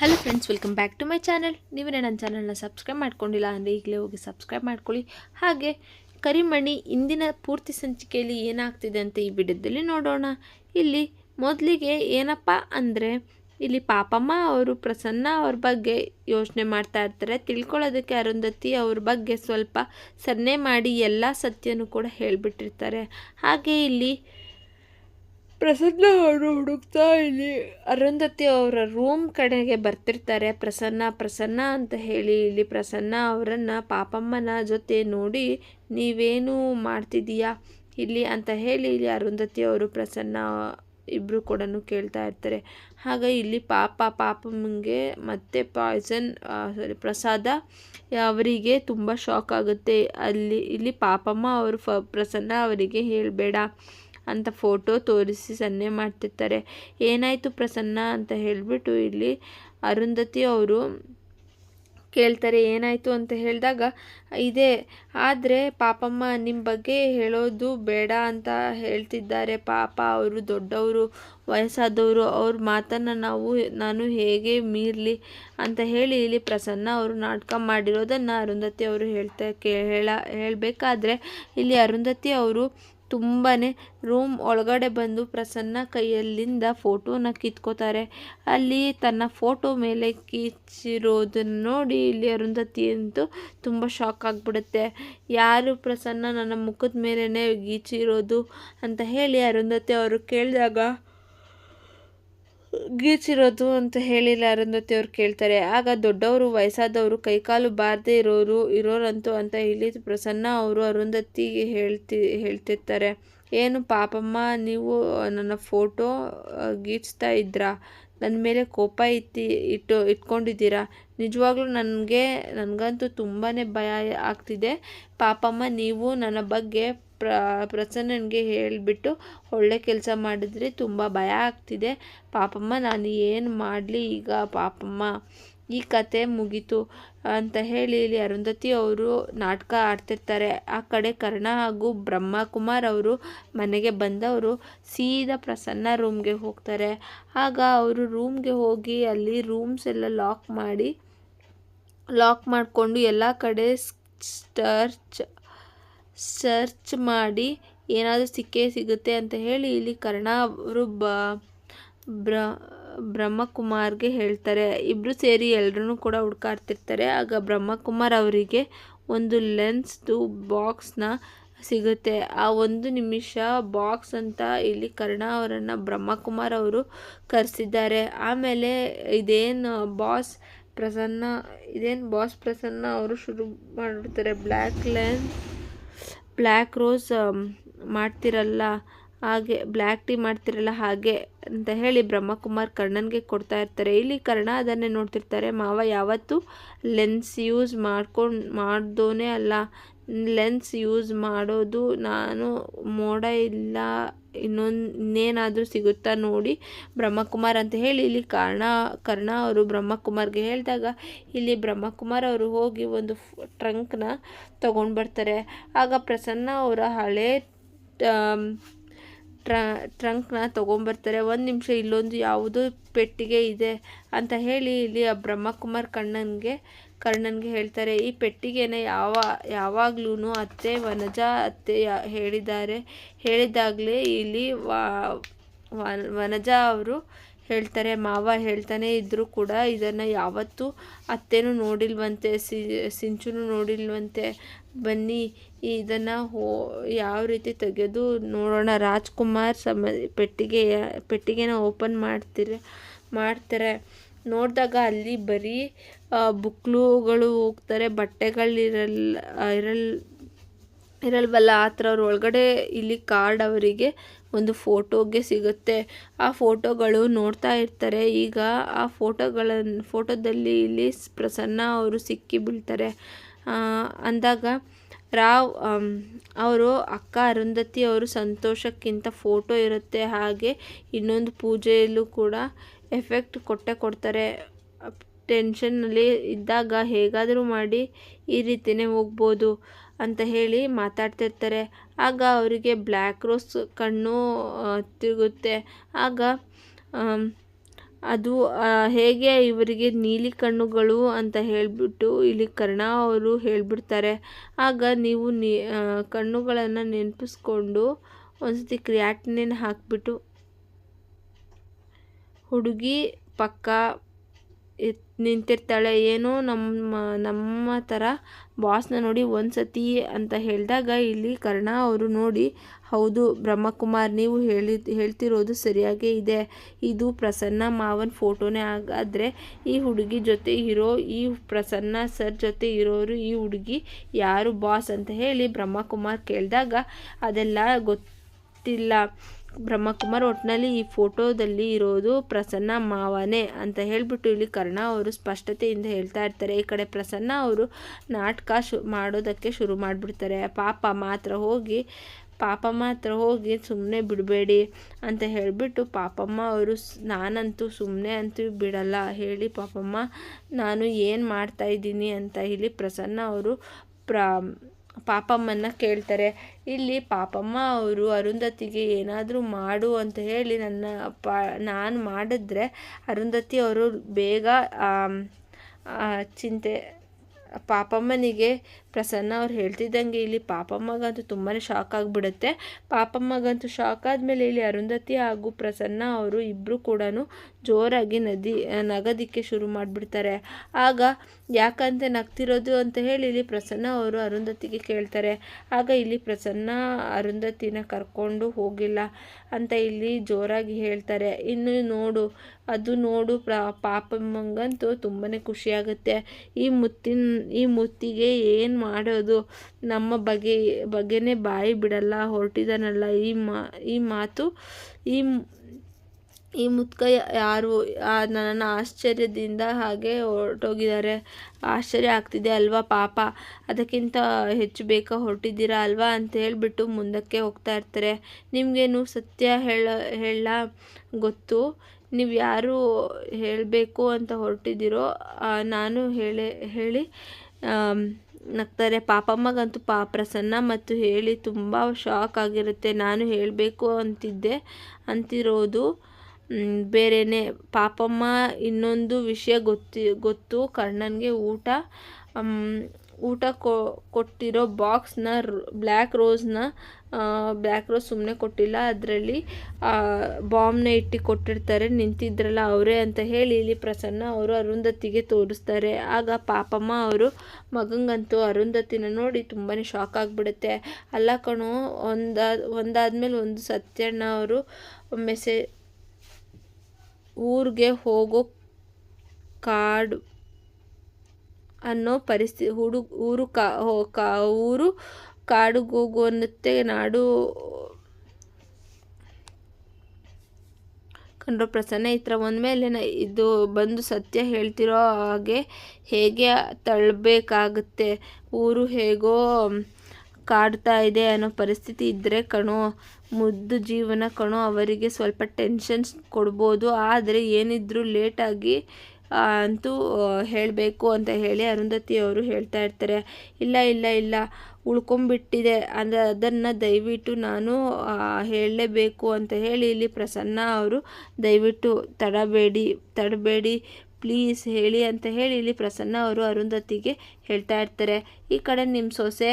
Hello friends welcome back to my channel ನೀವೇನೇ ನನ್ನ ಚಾನಲ್ನ ಸಬ್ಸ್ಕ್ರೈಬ್ ಮಾಡ್ಕೊಂಡಿಲ್ಲ ಅಂದರೆ ಈಗಲೇ ಹೋಗಿ ಸಬ್ಸ್ಕ್ರೈಬ್ ಮಾಡ್ಕೊಳ್ಳಿ. ಹಾಗೆ ಕರಿಮಣಿ ಇಂದಿನ ಪೂರ್ತಿ ಸಂಚಿಕೆಯಲ್ಲಿ ಏನಾಗ್ತಿದೆ ಅಂತ ಈ ವಿಡಿಯೋದಲ್ಲಿ ನೋಡೋಣ. ಇಲ್ಲಿ ಮೊದಲಿಗೆ ಏನಪ್ಪ ಅಂದರೆ ಇಲ್ಲಿ ಪಾಪಮ್ಮ ಅವರು ಪ್ರಸನ್ನ ಅವ್ರ ಬಗ್ಗೆ ಯೋಚನೆ ಮಾಡ್ತಾ ಇರ್ತಾರೆ. ತಿಳ್ಕೊಳ್ಳೋದಕ್ಕೆ ಅರುಂಧತಿ ಅವ್ರ ಬಗ್ಗೆ ಸ್ವಲ್ಪ ಸನ್ನೆ ಮಾಡಿ ಎಲ್ಲ ಸತ್ಯನೂ ಕೂಡ ಹೇಳಿಬಿಟ್ಟಿರ್ತಾರೆ. ಹಾಗೆ ಇಲ್ಲಿ ಪ್ರಸನ್ನ ಅವರು ಹುಡುಕ್ತಾ ಇಲ್ಲಿ ಅರುಂಧತಿ ಅವರ ರೂಮ್ ಕಡೆಗೆ ಬರ್ತಿರ್ತಾರೆ. ಪ್ರಸನ್ನ ಪ್ರಸನ್ನ ಅಂತ ಹೇಳಿ ಇಲ್ಲಿ ಪ್ರಸನ್ನ ಅವರನ್ನು ಪಾಪಮ್ಮನ ಜೊತೆ ನೋಡಿ, ನೀವೇನು ಮಾಡ್ತಿದ್ದೀಯಾ? ಇಲ್ಲಿ ಅಂತ ಹೇಳಿ ಇಲ್ಲಿ ಅರುಂಧತಿ ಅವರು ಪ್ರಸನ್ನ ಇಬ್ಬರು ಕೂಡ ಕೇಳ್ತಾ ಇರ್ತಾರೆ. ಆಗ ಇಲ್ಲಿ ಪಾಪ, ಪಾಪಮ್ಮಗೆ ಮತ್ತೆ ಪಾಯ್ಸನ್ ಸಾರಿ ಪ್ರಸಾದ ಅವರಿಗೆ ತುಂಬ ಶಾಕ್ ಆಗುತ್ತೆ. ಅಲ್ಲಿ, ಇಲ್ಲಿ ಪಾಪಮ್ಮ ಅವರು ಫ ಪ್ರಸನ್ನ ಅವರಿಗೆ ಹೇಳಬೇಡ. ಅಂತ ಫೋಟೋ ತೋರಿಸಿ ಸನ್ನೆ ಮಾಡ್ತಿರ್ತಾರೆ. ಏನಾಯಿತು ಪ್ರಸನ್ನ ಅಂತ ಹೇಳಿಬಿಟ್ಟು ಇಲ್ಲಿ ಅರುಂಧತಿ ಅವರು ಕೇಳ್ತಾರೆ, ಏನಾಯಿತು ಅಂತ ಹೇಳಿದಾಗ, ಇದೆ, ಆದರೆ ಪಾಪಮ್ಮ ನಿಮ್ಮ ಬಗ್ಗೆ ಹೇಳೋದು ಬೇಡ ಅಂತ ಹೇಳ್ತಿದ್ದಾರೆ. ಪಾಪ ಅವರು ದೊಡ್ಡವರು, ವಯಸ್ಸಾದವರು, ಅವ್ರ ಮಾತನ್ನು ನಾವು, ನಾನು ಹೇಗೆ ಮೀರಲಿ ಅಂತ ಹೇಳಿ ಇಲ್ಲಿ ಪ್ರಸನ್ನ ಅವರು ನಾಟಕ ಮಾಡಿರೋದನ್ನು ಅರುಂಧತಿ ಅವರು ಹೇಳ್ತಾ ಕೇ ಹೇಳ, ಹೇಳಬೇಕಾದ್ರೆ ಇಲ್ಲಿ ಅರುಂಧತಿ ಅವರು ತುಂಬಾ ರೂಮ್ ಒಳಗಡೆ ಬಂದು ಪ್ರಸನ್ನ ಕೈಯಲ್ಲಿಂದ ಫೋಟೋನ ಕಿತ್ಕೋತಾರೆ. ಅಲ್ಲಿ ತನ್ನ ಫೋಟೋ ಮೇಲೆ ಕಿಚ್ಚಿರೋದನ್ನು ನೋಡಿ ಇಲ್ಲಿ ಅರುಂಧತಿ ಅಂತೂ ತುಂಬ ಶಾಕ್ ಆಗಿಬಿಡುತ್ತೆ. ಯಾರು ಪ್ರಸನ್ನ ನನ್ನ ಮುಖದ ಮೇಲೇ ಗೀಚಿರೋದು ಅಂತ ಹೇಳಿ ಅರುಂಧತಿ ಅವರು ಕೇಳಿದಾಗ ಗೀಚಿರೋದು ಅಂತ ಹೇಳಿಲ್ಲ ಅರುಂಧತಿ ಅವ್ರು ಕೇಳ್ತಾರೆ. ಆಗ ದೊಡ್ಡವರು, ವಯಸ್ಸಾದವರು ಕೈಕಾಲು ಬಾರದೆ ಇರೋರು, ಇರೋರಂತೂ ಅಂತ ಹೇಳಿ ಪ್ರಸನ್ನ ಅವರು ಅರುಂಧತಿಗೆ ಹೇಳ್ತಿ, ಹೇಳ್ತಿರ್ತಾರೆ. ಏನು ಪಾಪಮ್ಮ, ನೀವು ನನ್ನ ಫೋಟೋ ಗೀಚ್ತಾ ಇದ್ರಾ? ನನ್ನ ಮೇಲೆ ಕೋಪ ಇತ್ತಿ, ಇಟ್ಟು, ಇಟ್ಕೊಂಡಿದ್ದೀರಾ? ನಿಜವಾಗ್ಲೂ ನನಗೆ, ನನಗಂತೂ ತುಂಬಾ ಭಯ ಆಗ್ತಿದೆ. ಪಾಪಮ್ಮ, ನೀವು ನನ್ನ ಬಗ್ಗೆ ಪ್ರ ಪ್ರಸನ್ನನಿಗೆ ಹೇಳಿಬಿಟ್ಟು ಒಳ್ಳೆ ಕೆಲಸ ಮಾಡಿದ್ರೆ ತುಂಬ ಭಯ ಆಗ್ತಿದೆ. ಪಾಪಮ್ಮ, ನಾನು ಏನು ಮಾಡಲಿ ಈಗ ಪಾಪಮ್ಮ? ಈ ಕತೆ ಮುಗೀತು ಅಂತ ಹೇಳಿ ಇಲ್ಲಿ ಅರುಂಧತಿ ಅವರು ನಾಟಕ ಆಡ್ತಿರ್ತಾರೆ. ಆ ಕಡೆ ಕರ್ಣ ಹಾಗೂ ಬ್ರಹ್ಮಕುಮಾರ್ ಅವರು ಮನೆಗೆ ಬಂದವರು ಸೀದಾ ಪ್ರಸನ್ನ ರೂಮ್ಗೆ ಹೋಗ್ತಾರೆ. ಆಗ ಅವರು ರೂಮ್ಗೆ ಹೋಗಿ ಅಲ್ಲಿ ರೂಮ್ಸ್ ಎಲ್ಲ ಲಾಕ್ ಮಾಡಿ ಲಾಕ್ ಮಾಡಿಕೊಂಡು ಎಲ್ಲ ಕಡೆ ಸ್ಟರ್ಚ್ ಸರ್ಚ್ ಮಾಡಿ ಏನಾದರೂ ಸಿಕ್ಕೇ ಸಿಗುತ್ತೆ ಅಂತ ಹೇಳಿ ಇಲ್ಲಿ ಕರ್ಣ ಅವರು ಬ, ಬ್ರ, ಬ್ರಹ್ಮಕುಮಾರ್ಗೆ ಹೇಳ್ತಾರೆ. ಇಬ್ಬರು ಸೇರಿ ಎಲ್ಲರೂ ಕೂಡ ಹುಡ್ಕಾಡ್ತಿರ್ತಾರೆ. ಆಗ ಬ್ರಹ್ಮಕುಮಾರ್ ಅವರಿಗೆ ಒಂದು ಲೆನ್ಸ್ದು ಬಾಕ್ಸ್ನ ಸಿಗುತ್ತೆ. ಆ ಒಂದು ನಿಮಿಷ ಬಾಕ್ಸ್ ಅಂತ ಇಲ್ಲಿ ಕರ್ಣ ಅವರನ್ನು ಬ್ರಹ್ಮಕುಮಾರ್ ಅವರು ಕರೆಸಿದ್ದಾರೆ. ಆಮೇಲೆ ಇದೇನು ಬಾಸ್ ಪ್ರಸನ್ನ, ಇದೇನು ಬಾಸ್ ಪ್ರಸನ್ನ ಅವರು ಶುರು ಮಾಡಿಬಿಡ್ತಾರೆ. ಬ್ಲ್ಯಾಕ್ ಲೆನ್ ಬ್ಲ್ಯಾಕ್ ರೋಸ್ ಮಾಡ್ತಿರಲ್ಲ, ಹಾಗೆ ಬ್ಲ್ಯಾಕ್ ಟೀ ಮಾಡ್ತಿರಲ್ಲ, ಹಾಗೆ ಅಂತ ಹೇಳಿ ಬ್ರಹ್ಮಕುಮಾರ್ ಕರ್ಣನ್ಗೆ ಕೊಡ್ತಾ ಇರ್ತಾರೆ. ಇಲ್ಲಿ ಕರ್ಣ ಅದನ್ನೇ ನೋಡ್ತಿರ್ತಾರೆ. ಮಾವ ಯಾವತ್ತೂ ಲೆನ್ಸ್ ಯೂಸ್ ಮಾಡ್ಕೊಂಡು, ಮಾಡ್ದೋನೇ ಅಲ್ಲ. ಲೆನ್ಸ್ ಯೂಸ್ ಮಾಡೋದು ನಾನು ಮೋಡ ಇಲ್ಲ, ಇನ್ನೊಂದು ಇನ್ನೇನಾದರೂ ಸಿಗುತ್ತಾ ನೋಡಿ ಬ್ರಹ್ಮಕುಮಾರ್ ಅಂತ ಹೇಳಿ. ಇಲ್ಲಿ ಕರ್ಣ ಕರ್ಣ ಅವರು ಬ್ರಹ್ಮಕುಮಾರ್ಗೆ ಹೇಳಿದಾಗ ಇಲ್ಲಿ ಬ್ರಹ್ಮಕುಮಾರ್ ಅವರು ಹೋಗಿ ಒಂದು ಟ್ರಂಕ್ನ ತೊಗೊಂಡು ಬರ್ತಾರೆ. ಆಗ ಪ್ರಸನ್ನ ಅವರ ಹಳೆ ಟ್ರ ಟ್ರಂಕ್ನ ತೊಗೊಂಬರ್ತಾರೆ ಒಂದು ನಿಮಿಷ ಇಲ್ಲೊಂದು ಯಾವುದೋ ಪೆಟ್ಟಿಗೆ ಇದೆ ಅಂತ ಹೇಳಿ ಇಲ್ಲಿ ಆ ಬ್ರಹ್ಮಕುಮಾರ್ ಕಣ್ಣನಿಗೆ ಕರ್ಣನ್ಗೆ ಹೇಳ್ತಾರೆ, ಈ ಪೆಟ್ಟಿಗೆನ ಯಾವ ಯಾವಾಗ್ಲೂ ಅತ್ತೆ ವನಜ ಅತ್ತೆ ಹೇಳಿದ್ದಾರೆ ಹೇಳಿದಾಗಲೇ ಇಲ್ಲಿ ವನಜ ಅವರು ಹೇಳ್ತಾರೆ, ಮಾವ ಹೇಳ್ತಾನೆ ಇದ್ದರೂ ಕೂಡ ಇದನ್ನು ಯಾವತ್ತೂ ಅತ್ತೆನೂ ನೋಡಿಲ್ವಂತೆ ಸಿಂಚುನು ನೋಡಿಲ್ವಂತೆ. ಬನ್ನಿ, ಇದನ್ನು ಹೋ, ಯಾವ ರೀತಿ ತೆಗೆದು ನೋಡೋಣ. ರಾಜ್ಕುಮಾರ್ ಸಮ, ಪೆಟ್ಟಿಗೆಯ, ಪೆಟ್ಟಿಗೆನ ಓಪನ್ ಮಾಡ್ತೀರ, ಮಾಡ್ತಾರೆ. ನೋಡಿದಾಗ ಅಲ್ಲಿ ಬರೀ ಬುಕ್ಲುಗಳು ಹೋಗ್ತಾರೆ ಬಟ್ಟೆಗಳಿರಲ್ಲ ಇರಲ್ ಇರಲ್ವಲ್ಲ? ಆ ಥರ ಅವ್ರ ಒಳಗಡೆ ಇಲ್ಲಿ ಕಾರ್ಡ್ ಅವರಿಗೆ ಒಂದು ಫೋಟೋಗೆ ಸಿಗುತ್ತೆ. ಆ ಫೋಟೋಗಳು ನೋಡ್ತಾ ಇರ್ತಾರೆ. ಈಗ ಆ ಫೋಟೋಗಳನ್ನು ಫೋಟೋದಲ್ಲಿ ಇಲ್ಲಿ ಪ್ರಸನ್ನ ಅವರು ಸಿಕ್ಕಿ ಬೀಳ್ತಾರೆ. ಅಂದಾಗ ರಾವ್ ಅವರು ಅಕ್ಕ ಅರುಂಧತಿ ಅವರು ಸಂತೋಷಕ್ಕಿಂತ ಫೋಟೋ ಇರುತ್ತೆ. ಹಾಗೆ ಇನ್ನೊಂದು ಪೂಜೆಯಲ್ಲೂ ಕೂಡ ಎಫೆಕ್ಟ್ ಕೊಟ್ಟೇ ಕೊಡ್ತಾರೆ. ಟೆನ್ಷನ್ನಲ್ಲಿ ಇದ್ದಾಗ ಹೇಗಾದರೂ ಮಾಡಿ ಈ ರೀತಿಯೇ ಹೋಗ್ಬೋದು ಅಂತ ಹೇಳಿ ಮಾತಾಡ್ತಿರ್ತಾರೆ ಆಗ ಅವರಿಗೆ ಬ್ಲ್ಯಾಕ್ ರೋಸ್ ಕಣ್ಣು ತಿರುಗುತ್ತೆ. ಆಗ ಅದು ಹೇಗೆ ಇವರಿಗೆ ನೀಲಿ ಕಣ್ಣುಗಳು ಅಂತ ಹೇಳಿಬಿಟ್ಟು ಇಲ್ಲಿ ಕರ್ಣ ಅವರು ಹೇಳಿಬಿಡ್ತಾರೆ. ಆಗ ನೀವು ನೀ ಕಣ್ಣುಗಳನ್ನು ನೆನಪಿಸ್ಕೊಂಡು ಒಂದು ಸತಿ ಕ್ರಿಯಾಟಿನಿನ್ ಹಾಕಿಬಿಟ್ಟು ಹುಡುಗಿ ಪಕ್ಕ ನಿಂತಿರ್ತಾಳೆ. ಏನೋ ನಮ್ಮ ನಮ್ಮ ಥರ ಬಾಸ್ನ ನೋಡಿ ಒಂದು ಸತಿ ಅಂತ ಹೇಳಿದಾಗ ಇಲ್ಲಿ ಕರ್ಣ ಅವರು ನೋಡಿ, ಹೌದು ಬ್ರಹ್ಮಕುಮಾರ್, ನೀವು ಹೇಳಿ, ಹೇಳ್ತಿರೋದು ಸರಿಯಾಗೇ ಇದೆ. ಇದು ಪ್ರಸನ್ನ ಮಾವನ ಫೋಟೋನೇ ಆಗಾದರೆ ಈ ಹುಡುಗಿ ಜೊತೆ ಇರೋ, ಈ ಪ್ರಸನ್ನ ಸರ್ ಜೊತೆ ಇರೋರು ಈ ಹುಡುಗಿ ಯಾರು ಬಾಸ್ ಅಂತ ಹೇಳಿ ಬ್ರಹ್ಮಕುಮಾರ್ ಕೇಳಿದಾಗ ಅದೆಲ್ಲ ಗೊತ್ತಿಲ್ಲ. ಬ್ರಹ್ಮಕುಮಾರ್ ಒಟ್ಟಿನಲ್ಲಿ ಈ ಫೋಟೋದಲ್ಲಿ ಇರೋದು ಪ್ರಸನ್ನ ಮಾವನೇ ಅಂತ ಹೇಳಿಬಿಟ್ಟು ಇಲ್ಲಿ ಕರ್ಣ ಅವರು ಸ್ಪಷ್ಟತೆಯಿಂದ ಹೇಳ್ತಾ ಇರ್ತಾರೆ. ಈ ಕಡೆ ಪ್ರಸನ್ನ ಅವರು ನಾಟಕ ಶು ಮಾಡೋದಕ್ಕೆ ಶುರು ಮಾಡಿಬಿಡ್ತಾರೆ. ಪಾಪ ಮಾತ್ರ ಹೋಗಿ, ಪಾಪ ಮಾತ್ರ ಹೋಗಿ ಸುಮ್ಮನೆ ಬಿಡಬೇಡಿ ಅಂತ ಹೇಳಿಬಿಟ್ಟು ಪಾಪಮ್ಮ ಅವರು ನಾನಂತೂ ಸುಮ್ಮನೆ ಅಂತೂ ಬಿಡಲ್ಲ. ಹೇಳಿ ಪಾಪಮ್ಮ, ನಾನು ಏನು ಮಾಡ್ತಾಯಿದ್ದೀನಿ ಅಂತ ಇಲ್ಲಿ ಪ್ರಸನ್ನ ಅವರು ಪ್ರ ಪಾಪಮ್ಮನ ಕೇಳ್ತಾರೆ. ಇಲ್ಲಿ ಪಾಪಮ್ಮ ಅವರು ಅರುಂಧತಿಗೆ ಏನಾದರೂ ಮಾಡು ಅಂತ ಹೇಳಿ ನನ್ನ ಪ, ನಾನು ಮಾಡಿದ್ರೆ ಅರುಂಧತಿ ಅವರು ಬೇಗ ಚಿಂತೆ, ಪಾಪಮ್ಮನಿಗೆ ಪ್ರಸನ್ನ ಅವ್ರು ಹೇಳ್ತಿದ್ದಂಗೆ ಇಲ್ಲಿ ಪಾಪಮ್ಮಗಂತೂ ತುಂಬಾ ಶಾಕ್ ಆಗಿಬಿಡುತ್ತೆ. ಪಾಪಮ್ಮಗಂತೂ ಶಾಕ್ ಆದಮೇಲೆ ಇಲ್ಲಿ ಅರುಂಧತಿ ಹಾಗೂ ಪ್ರಸನ್ನ ಅವರು ಇಬ್ಬರು ಕೂಡ ಜೋರಾಗಿ ನದಿ ನಗದಿಕ್ಕೆ ಶುರು ಮಾಡಿಬಿಡ್ತಾರೆ. ಆಗ ಯಾಕಂತ ನಗ್ತಿರೋದು ಅಂತ ಹೇಳಿ ಇಲ್ಲಿ ಪ್ರಸನ್ನ ಅವರು ಅರುಂಧತಿಗೆ ಕೇಳ್ತಾರೆ. ಆಗ ಇಲ್ಲಿ ಪ್ರಸನ್ನ ಅರುಂಧತಿನ ಕರ್ಕೊಂಡು ಹೋಗಿಲ್ಲ ಅಂತ ಇಲ್ಲಿ ಜೋರಾಗಿ ಹೇಳ್ತಾರೆ. ಇನ್ನು ನೋಡು, ಅದು ನೋಡು ಪಾಪಮ್ಮಂಗಂತೂ ತುಂಬಾ ಖುಷಿಯಾಗುತ್ತೆ. ಈ ಮುತ್ತಿನ, ಈ ಮುತ್ತಿಗೆ ಏನು ಮಾಡೋದು ನಮ್ಮ ಬಗ್ಗೆ ಬಗ್ಗೆನೇ ಬಾಯಿ ಬಿಡಲ್ಲ ಹೊರಟಿದ್ದಾನಲ್ಲ ಈ ಮಾ, ಈ ಮಾತು, ಈ ಈ ಮುತ್ಕ ಯಾರು ನನ್ನ ಆಶ್ಚರ್ಯದಿಂದ ಹಾಗೆ ಹೊರಟೋಗಿದ್ದಾರೆ. ಆಶ್ಚರ್ಯ ಆಗ್ತಿದೆ ಅಲ್ವಾ ಪಾಪ? ಅದಕ್ಕಿಂತ ಹೆಚ್ಚು ಬೇಗ ಹೊರಟಿದ್ದೀರಾ ಅಲ್ವಾ ಅಂತ ಹೇಳಿಬಿಟ್ಟು ಮುಂದಕ್ಕೆ ಹೋಗ್ತಾ ಇರ್ತಾರೆ. ನಿಮಗೇನು ಸತ್ಯ ಹೇಳ ಹೇಳ ಗೊತ್ತು? ನೀವು ಯಾರು ಹೇಳಬೇಕು ಅಂತ ಹೊರಟಿದ್ದೀರೋ ನಾನು ಹೇಳಿ ಹೇಳಿ ನಗ್ತಾರೆ. ಪಾಪಮ್ಮಗಂತೂ ಪಾ, ಪ್ರಸನ್ನ ಮತ್ತು ಹೇಳಿ ತುಂಬ ಶಾಕ್ ಆಗಿರುತ್ತೆ. ನಾನು ಹೇಳಬೇಕು ಅಂತಿದ್ದೆ, ಅಂತಿರೋದು ಬೇರೆಯೇ ಪಾಪಮ್ಮ ಇನ್ನೊಂದು ವಿಷಯ ಗೊತ್ತಿ, ಗೊತ್ತು. ಕರ್ಣನ್ಗೆ ಊಟ ಊಟ ಕೊಟ್ಟಿರೋ ಬಾಕ್ಸ್ನ ಬ್ಲ್ಯಾಕ್ ರೋಸ್ನ ಬ್ಲ್ಯಾಕ್ ರೋಸ್ ಸುಮ್ಮನೆ ಕೊಟ್ಟಿಲ್ಲ. ಅದರಲ್ಲಿ ಬಾಂಬ್ನ ಇಟ್ಟು ಕೊಟ್ಟಿರ್ತಾರೆ. ನಿಂತಿದ್ರಲ್ಲ ಅವರೇ ಅಂತ ಹೇಳಿ ಇಲ್ಲಿ ಪ್ರಸನ್ನ ಅವರು ಅರುಂಧತಿಗೆ ತೋರಿಸ್ತಾರೆ. ಆಗ ಪಾಪಮ್ಮ ಅವರು ಮಗಂಗಂತೂ ಅರುಂಧತಿನ ನೋಡಿ ತುಂಬಾ ಶಾಕ್ ಆಗಿಬಿಡುತ್ತೆ. ಅಲ್ಲ ಕಣೋ ಒಂದಾದ ಒಂದಾದ್ಮೇಲೆ ಒಂದು ಸತ್ಯಣ್ಣ ಅವರು ಮೆಸೇಜ್ ಊರಿಗೆ ಹೋಗೋ ಕಾಡು ಅನ್ನೋ ಪರಿಸ್ಥಿತಿ ಹುಡುಗ ಊರು ಕಾ ಊರು ಕಾಡುಗೋಗುವಂತೆ ನಾಡು ಕಂಡ್ರು ಪ್ರಸನ್ನ, ಈ ಥರ ಒಂದ್ಮೇಲೆ ಇದು ಬಂದು ಸತ್ಯ ಹೇಳ್ತಿರೋ ಹಾಗೆ ಹೇಗೆ ತಳ್ಳಬೇಕಾಗುತ್ತೆ ಊರು ಹೇಗೋ ಕಾಡ್ತಾ ಇದೆ ಅನ್ನೋ ಪರಿಸ್ಥಿತಿ ಇದ್ದರೆ ಕಣೋ, ಮುದ್ದು ಜೀವನ ಕಣೋ, ಅವರಿಗೆ ಸ್ವಲ್ಪ ಟೆನ್ಷನ್ಸ್ ಕೊಡ್ಬೋದು, ಆದರೆ ಏನಿದ್ರೂ ಲೇಟಾಗಿ ಅಂತೂ ಹೇಳಬೇಕು ಅಂತ ಹೇಳಿ ಅರುಂಧತಿ ಅವರು ಹೇಳ್ತಾ ಇರ್ತಾರೆ. ಇಲ್ಲ ಇಲ್ಲ ಇಲ್ಲ ಉಳ್ಕೊಂಬಿಟ್ಟಿದೆ ಅಂದರೆ ಅದನ್ನು ದಯವಿಟ್ಟು ನಾನು ಹೇಳಲೇಬೇಕು ಅಂತ ಹೇಳಿ ಇಲ್ಲಿ ಪ್ರಸನ್ನ ಅವರು ದಯವಿಟ್ಟು ತಡಬೇಡಿ ತಡಬೇಡಿ, ಪ್ಲೀಸ್ ಹೇಳಿ ಅಂತ ಹೇಳಿ ಇಲ್ಲಿ ಪ್ರಸನ್ನ ಅವರು ಅರುಂಧತಿಗೆ ಹೇಳ್ತಾ ಇರ್ತಾರೆ. ಈ ಕಡೆ ನಿಮ್ಮ ಸೊಸೆ